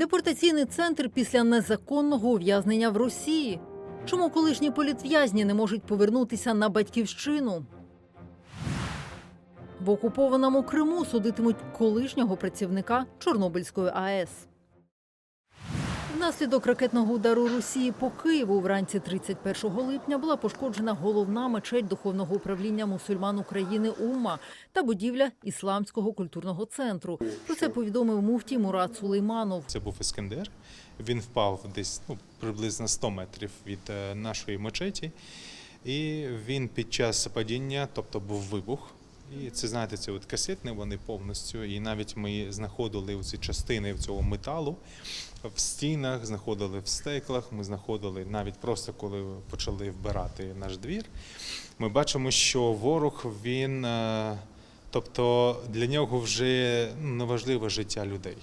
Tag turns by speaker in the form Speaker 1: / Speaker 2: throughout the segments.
Speaker 1: Депортаційний центр після незаконного ув'язнення в Росії. Чому колишні політв'язні не можуть повернутися на батьківщину? В окупованому Криму судитимуть колишнього працівника Чорнобильської АЕС. Внаслідок ракетного удару Росії по Києву вранці 31 липня була пошкоджена головна мечеть духовного управління мусульман України Умма та будівля ісламського культурного центру. Про це повідомив муфтій Мурат Сулейманов.
Speaker 2: Це був Іскандер. Він впав десь ну, приблизно 100 метрів від е, нашої мечеті. І він під час падіння, тобто був вибух. І це знаєте, це от касетні вони повністю. І навіть ми знаходили ці частини цього металу в стінах, знаходили в стеклах. Ми знаходили навіть просто коли почали вбирати наш двір. Ми бачимо, що ворог він, е, тобто для нього вже не неважливе життя людей.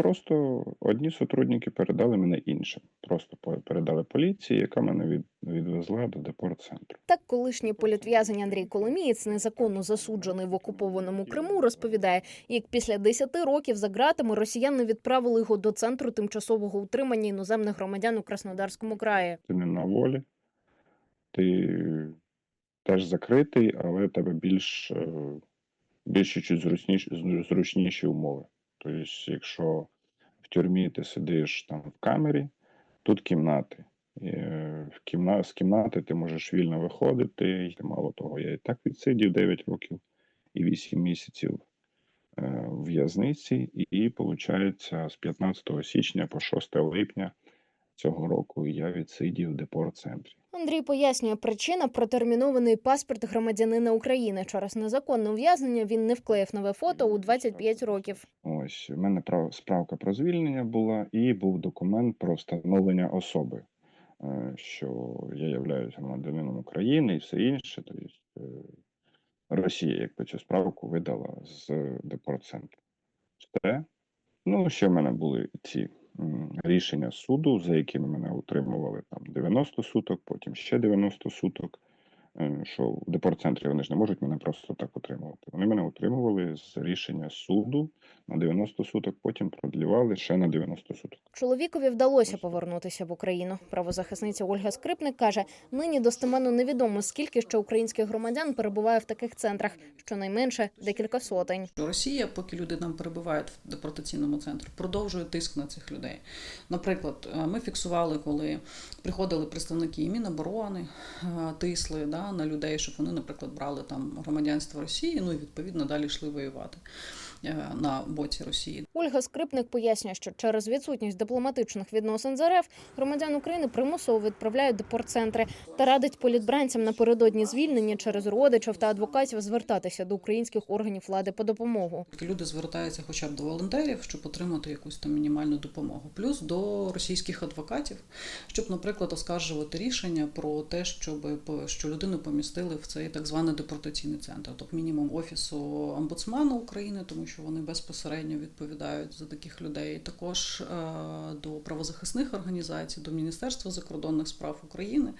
Speaker 3: Просто одні сотрудники передали мене іншим. Просто передали поліції, яка мене від, відвезла до депортцентру.
Speaker 4: Так, колишній політв'язень Андрій Коломієць, незаконно засуджений в окупованому Криму, розповідає, як після 10 років за ґратами росіяни відправили його до центру тимчасового утримання іноземних громадян у Краснодарському краї.
Speaker 3: Ти не на волі, ти теж закритий, але тебе більш, е, більш чуть зручніші, зручніші умови. Тобто, якщо в тюрмі ти сидиш там в камері, тут кімнати. І, е, в кімна... З кімнати ти можеш вільно виходити. І, мало того, я і так відсидів 9 років і 8 місяців е, в в'язниці, і, виходить, з 15 січня по 6 липня цього року я відсидів в депорт-центрі.
Speaker 4: Андрій пояснює, причина протермінований паспорт громадянина України. Через незаконне ув'язнення він не вклеїв нове фото у 25 років.
Speaker 3: Ось у мене прав- справка про звільнення була, і був документ про встановлення особи, е, що я являюся громадянином України і все інше. Тобто е, Росія, якби цю справку видала з депортцентру. Все. Ну, ще в мене були ці рішення суду, за якими мене утримували там 90 суток, потім ще 90 суток. Е, Що в депортцентрі вони ж не можуть мене просто так утримувати. Вони мене утримували з рішення суду на 90 суток, потім продлівали ще на 90 суток.
Speaker 4: Чоловікові вдалося повернутися в Україну. Правозахисниця Ольга Скрипник каже, нині достеменно невідомо, скільки ще українських громадян перебуває в таких центрах, щонайменше декілька сотень.
Speaker 5: Росія, поки люди там перебувають в депортаційному центрі, продовжує тиск на цих людей. Наприклад, е, ми фіксували, коли приходили представники і Міноборони, е, тисли да, на людей, щоб вони, наприклад, брали там громадянство Росії, ну і відповідно далі йшли воювати на боці Росії.
Speaker 4: Ольга Скрипник пояснює, що через відсутність дипломатичних відносин з РФ громадян України примусово відправляють до портцентри та радить політбранцям напередодні звільнення через родичів та адвокатів звертатися до українських органів влади по допомогу.
Speaker 5: Люди звертаються хоча б до волонтерів, щоб отримати якусь там мінімальну допомогу, плюс до російських адвокатів, щоб, наприклад, оскаржувати рішення про те, щоб що людину помістили в цей так званий депортаційний центр, тобто мінімум офісу омбудсмана України, тому що вони безпосередньо відповідають за таких людей. Також е, до правозахисних організацій, до Міністерства закордонних справ України,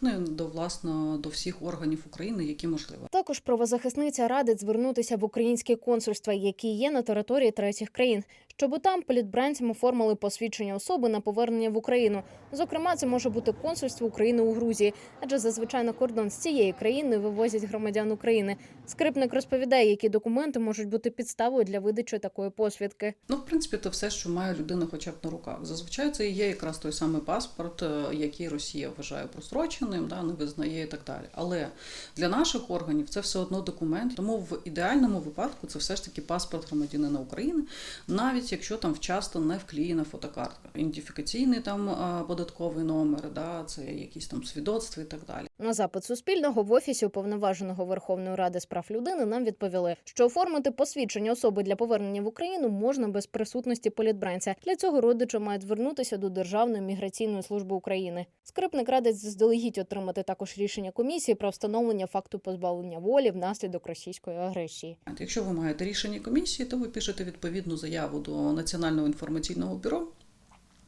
Speaker 5: ну і до власно до всіх органів України, які можливо.
Speaker 4: Також правозахисниця радить звернутися в українські консульства, які є на території третіх країн, щоб там політбранцям оформили посвідчення особи на повернення в Україну. Зокрема, це може бути консульство України у Грузії, адже зазвичай на кордон з цієї країни вивозять громадян України. Скрипник розповідає, які документи можуть бути підставою для видачі такої посвідки.
Speaker 5: Ну, в принципі, це все, що має людина хоча б на руках. Зазвичай це і є якраз той самий паспорт, е, який Росія вважає простроченим, да, не визнає і так далі. Але для наших органів це все одно документ. Тому в ідеальному випадку це все ж таки паспорт громадянина України, навіть якщо там вчасно не вклеєна фотокартка. Ідентифікаційний там е, податковий номер, да, це якісь там свідоцтва і так далі.
Speaker 4: На запит Суспільного в офісі уповноваженого Верховної Ради з прав людини нам відповіли, що оформити посвідчення особи для повернення в Україну можна без присутності політбранця. Для цього родичі мають звернутися до Державної міграційної служби України. Скрипник радить заздалегідь отримати також рішення комісії про встановлення факту позбавлення волі внаслідок російської агресії.
Speaker 5: Якщо ви маєте рішення комісії, то ви пишете відповідну заяву до Національного інформаційного бюро.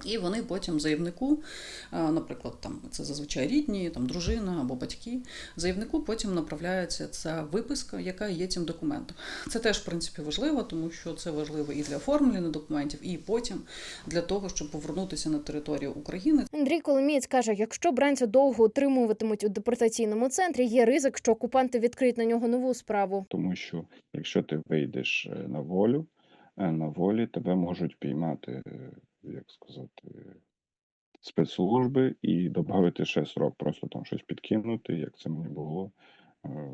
Speaker 5: І вони потім заявнику, е, наприклад, там це зазвичай рідні, там дружина або батьки. Заявнику потім направляється ця виписка, яка є цим документом. Це теж в принципі важливо, тому що це важливо і для оформлення документів, і потім для того, щоб повернутися на територію України.
Speaker 4: Андрій Коломієць каже, якщо бранця довго утримуватимуть у депортаційному центрі, є ризик, що окупанти відкриють на нього нову справу.
Speaker 3: Тому що якщо ти вийдеш е, на волю, на волі тебе можуть піймати, е, як сказати, спецслужби і додати ще срок, просто там щось підкинути, як це мені було. е,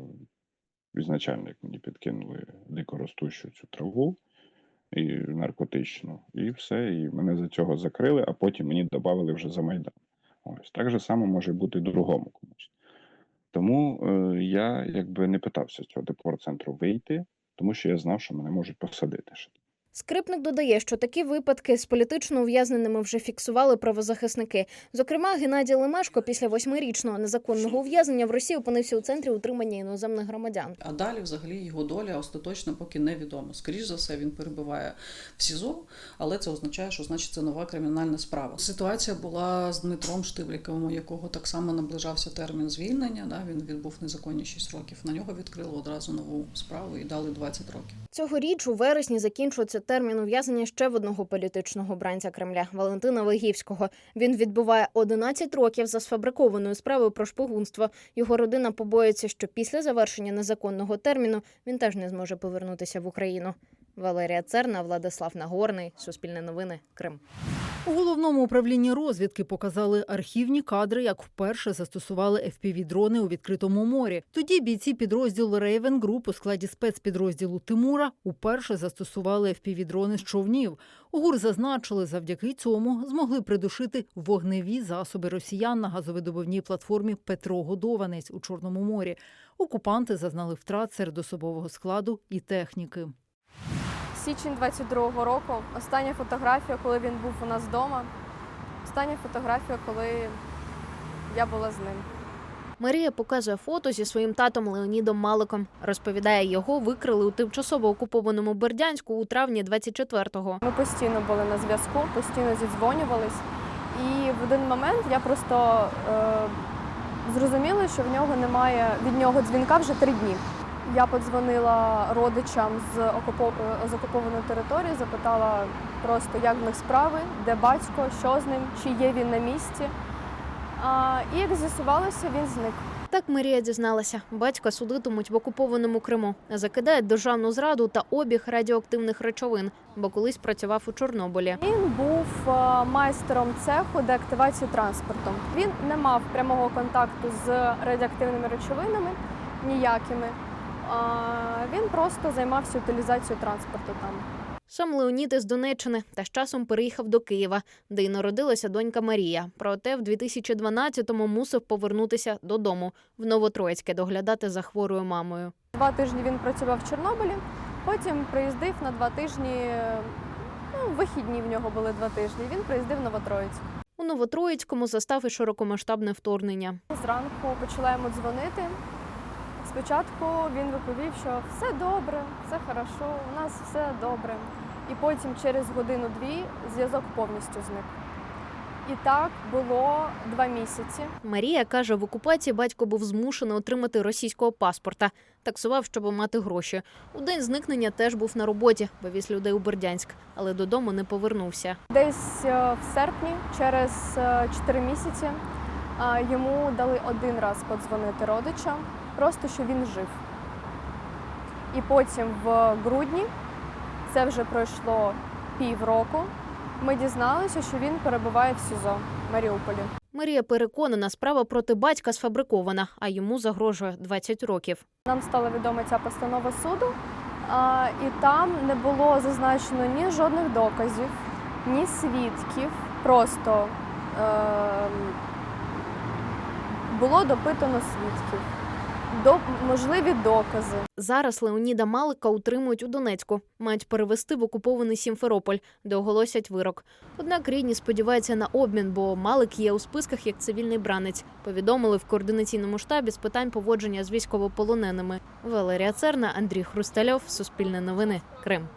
Speaker 3: Ізначально, як мені підкинули дикоростущу цю траву і наркотичну, і все. І мене за цього закрили, а потім мені додали вже за Майдан. Ось так же само може бути другому комусь. Тому е, я якби не питався цього депорт-центру вийти, тому що я знав, що мене можуть посадити. ще.
Speaker 4: Скрипник додає, що такі випадки з політично ув'язненими вже фіксували правозахисники. Зокрема, Геннадій Лемешко після восьмирічного незаконного ув'язнення в Росії опинився у центрі утримання іноземних громадян.
Speaker 5: А далі, взагалі, його доля остаточно поки невідома. Скоріш за все, він перебуває в СІЗО, але це означає, що значить це нова кримінальна справа. Ситуація була з Дмитром Штибліковим, у якого так само наближався термін звільнення. Да, він відбув незаконні 6 років. На нього відкрили одразу нову справу і дали 20 років.
Speaker 4: Цьогоріч у вересні закінчується термін ув'язнення ще в одного політичного бранця Кремля Валентина Вигівського. Він відбуває 11 років за сфабрикованою справою про шпигунство. Його родина побоїться, що після завершення незаконного терміну він теж не зможе повернутися в Україну. Валерія Церна, Владислав Нагорний, Суспільне новини, Крим.
Speaker 1: У головному управлінні розвідки показали архівні кадри, як вперше застосували FPV-дрони у відкритому морі. Тоді бійці підрозділу Raven Group у складі спецпідрозділу Тимура уперше застосували FPV-дрони з човнів. У ГУР зазначили, завдяки цьому змогли придушити вогневі засоби росіян на газовидобувній платформі Петро Годованець у Чорному морі. Окупанти зазнали втрат серед особового складу і техніки.
Speaker 6: Січень 22-го року. Остання фотографія, коли він був у нас вдома. Остання фотографія, коли я була з ним.
Speaker 4: Марія показує фото зі своїм татом Леонідом Маликом. Розповідає, його викрили у тимчасово окупованому Бердянську у травні 24-го.
Speaker 6: Ми постійно були на зв'язку, постійно зідзвонювались. І в один момент я просто е, зрозуміла, що в нього немає від нього дзвінка вже три дні. Я подзвонила родичам з, з окупованої території, запитала просто, як в них справи, де батько, що з ним, чи є він на місці. А, і як з'ясувалося, він зник.
Speaker 4: Так Марія дізналася, батька судитимуть в окупованому Криму, закидають державну зраду та обіг радіоактивних речовин, бо колись працював у Чорнобилі.
Speaker 6: Він був майстером цеху деактивації транспорту. Він не мав прямого контакту з радіоактивними речовинами ніякими. А, Він просто займався утилізацією транспорту там.
Speaker 4: Сам Леонід із Донеччини та з часом переїхав до Києва, де й народилася донька Марія. Проте в 2012-му мусив повернутися додому в Новотроїцьке доглядати за хворою мамою.
Speaker 6: Два тижні він працював в Чорнобилі, потім приїздив на два тижні. Ну, вихідні в нього були два тижні. Він приїздив в Новотроїцьк.
Speaker 4: У Новотроїцькому застав і широкомасштабне вторгнення.
Speaker 6: Зранку почала йому дзвонити. Спочатку він відповів, що все добре, все хорошо, у нас все добре. І потім через годину-дві зв'язок повністю зник. І так було два місяці.
Speaker 4: Марія каже, в окупації батько був змушений отримати російського паспорта. Таксував, щоб мати гроші. У день зникнення теж був на роботі, вивіз людей у Бердянськ, але додому не повернувся.
Speaker 6: Десь е, в серпні, через е, чотири місяці, е, йому дали один раз подзвонити родичам, просто що він жив. І потім в грудні, це вже пройшло півроку, ми дізналися, що він перебуває в СІЗО в Маріуполі.
Speaker 4: Марія переконана, справа проти батька сфабрикована, а йому загрожує 20 років.
Speaker 6: Нам стала відома ця постанова суду, і там не було зазначено ні жодних доказів, ні свідків. Просто е, було допитано свідків, до, можливі докази.
Speaker 4: Зараз Леоніда Малика утримують у Донецьку, мають перевести в окупований Сімферополь, де оголосять вирок. Однак рідні сподіваються на обмін, бо Малик є у списках як цивільний бранець. Повідомили в координаційному штабі з питань поводження з військовополоненими. Валерія Церна, Андрій Хрустальов, Суспільне новини, Крим.